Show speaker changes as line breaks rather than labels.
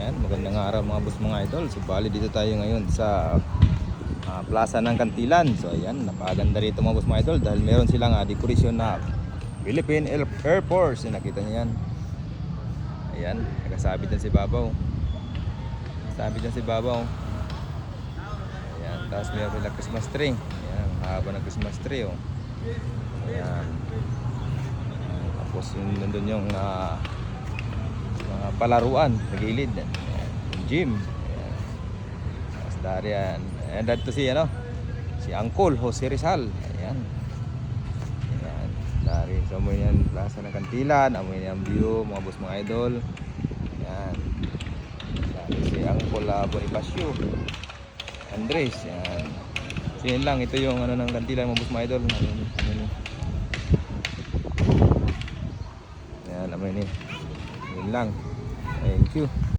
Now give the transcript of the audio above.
Ayan, magandang araw mga boss mga idol. So bali dito tayo ngayon sa ah, Plaza ng Kantilan. So ayan, napakaganda rito mga boss mga idol dahil meron silang uh, dekorasyon na Philippine Air, Force. Yung nakita niyo yan. Ayan, nakasabit yan si Babaw. Sabit yan si Babaw. Ayan, tapos meron sila Christmas tree. Ayan, haba ng Christmas tree oh. Ayan. Tapos yung nandun yung mga palaruan sa gilid. Ayan, yung gym. Ayan. Tapos dari yan. Ayan, dito si ano, si Uncle Jose Rizal. Ayan. Ayan, dari. So, amoy yan, plaza ng kantilan. Amoy yan view, mga boss mga idol. Ayan. Dari si Uncle uh, Bonifacio. Andres. Ayan. So, yun lang. Ito yung ano ng kantilan, mga boss mga idol. Ano, ano, Ayan, amoy ni. Yun lang. Thank you.